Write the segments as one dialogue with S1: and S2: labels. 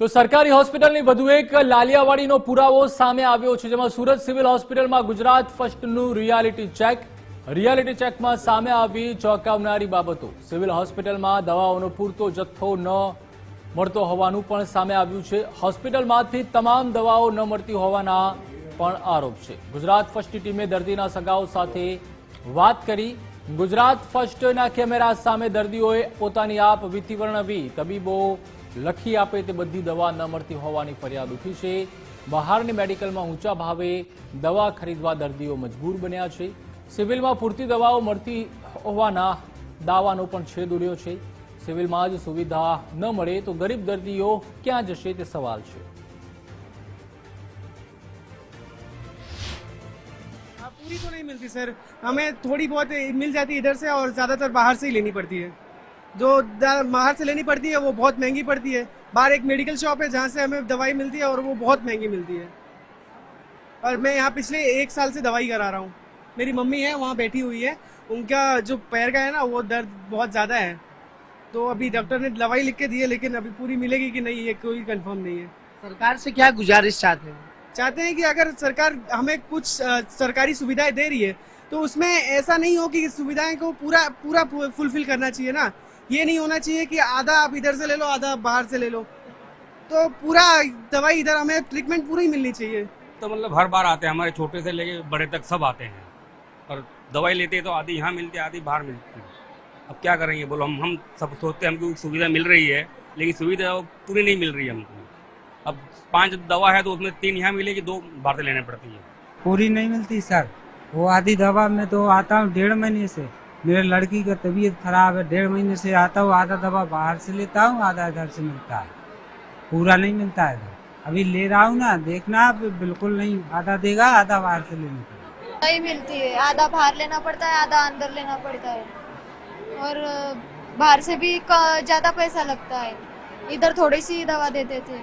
S1: તો સરકારી હોસ્પિટલની વધુ એક લાલિયાવાડીનો પુરાવો સામે આવ્યો છે, જેમાં સુરત સિવિલ હોસ્પિટલમાં ગુજરાત ફર્સ્ટનું રિયાલિટી ચેક રિયાલિટી ચેકમાં સામે આવી ચોંકાવનારી બાબતો. સિવિલ હોસ્પિટલમાં દવાઓનો પૂરતો જથ્થો ન મળતો હોવાનું પણ સામે આવ્યું છે. હોસ્પિટલમાંથી તમામ દવાઓ ન મળતી હોવાના પણ આરોપ છે. ગુજરાત ફર્સ્ટની ટીમે દર્દીના સગાઓ સાથે વાત કરી. ગુજરાત ફર્સ્ટના કેમેરા સામે દર્દીઓએ પોતાની આપ વિતી વર્ણવી તબીબો લખી આપે તે બધી દવા ન મળતી હોવાની ફરિયાદ ઉઠી છે બહારની મેડિકલમાં ઊંચા ભાવે દવા ખરીદવા દર્દીઓ મજબૂર બન્યા છે સિવિલમાં પૂરતી દવાઓ મળતી હોવાના દાવાનો પણ છેદ ઉડ્યો છે સિવિલમાં જ સુવિધા ન મળે તો ગરીબ દર્દીઓ ક્યાં જશે તે સવાલ છે
S2: हाँ, पूरी तो नहीं मिलती सर हमें थोड़ी बहुत मिल जाती है इधर से और ज़्यादातर बाहर से ही लेनी पड़ती है जो बाहर से लेनी पड़ती है वो बहुत महँगी पड़ती है। बाहर एक मेडिकल शॉप है जहाँ से हमें दवाई मिलती है और वो बहुत महँगी मिलती है। और मैं यहाँ पिछले एक साल से दवाई करा रहा हूँ। मेरी मम्मी है वहाँ बैठी हुई है। उनका जो पैर का है ना वो दर्द बहुत ज़्यादा है। तो अभी डॉक्टर ने दवाई लिख के दी है लेकिन अभी पूरी मिलेगी कि नहीं ये कोई कंफर्म नहीं है।
S3: सरकार से क्या गुजारिश चाहते हैं?
S2: चाहते हैं कि अगर सरकार हमें कुछ सरकारी सुविधाएँ दे रही है तो उसमें ऐसा नहीं हो कि सुविधाएँ को पूरा पूरा फुलफिल करना चाहिए ना। ये नहीं होना चाहिए कि आधा आप इधर से ले लो आधा आप बाहर से ले लो। तो पूरा दवाई इधर हमें ट्रीटमेंट पूरी मिलनी चाहिए।
S4: तो मतलब हर बार आते हैं हमारे छोटे से लेके बड़े तक सब आते हैं। और दवाई लेते हैं तो आधी यहाँ मिलती है आधी बाहर मिलती है। अब क्या करेंगे? बोलो हम हम सब सोचते हैं हमको सुविधा मिल रही है लेकिन सुविधा पूरी नहीं मिल रही है हमको। अब पाँच दवा है तो उसमें तीन यहाँ मिलेगी दो बाहर से लेने पड़ती है।
S5: पूरी नहीं मिलती सर। वो आधी दवा में तो आता हूँ डेढ़ महीने से। मेरे लड़की का तबीयत खराब है डेढ़ महीने से आता हूँ आधा दवा बाहर से लेता हूँ आधा इधर से मिलता है पूरा नहीं मिलता है इधर अभी ले रहा हूँ ना देखना आप बिल्कुल नहीं आधा देगा आधा बाहर से लेने पड़ेगा
S6: नहीं मिलती है आधा बाहर लेना पड़ता है आधा अंदर लेना पड़ता है और अ, बाहर से भी क- ज्यादा पैसा लगता है इधर थोड़ी सी दवा देते थे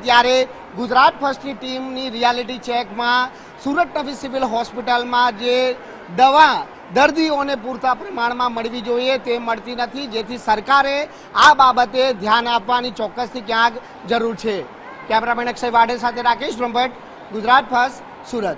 S3: ત્યારે ગુજરાત ફર્સ્ટની ટીમની રિયાલિટી ચેકમાં સુરત નવી સિવિલ હોસ્પિટલમાં જે દવા દર્દીઓને પૂરતા પ્રમાણમાં મળવી જોઈએ, તે મળતી નથી. જેથી સરકારે આ બાબતે ધ્યાન આપવાની ચોક્કસથી ક્યાંક જરૂર છે. કેમેરામેન અક્ષય વાઢે સાથે રાકેશ બ્રહ્મભટ્ટ, ગુજરાત ફર્સ્ટ, સુરત.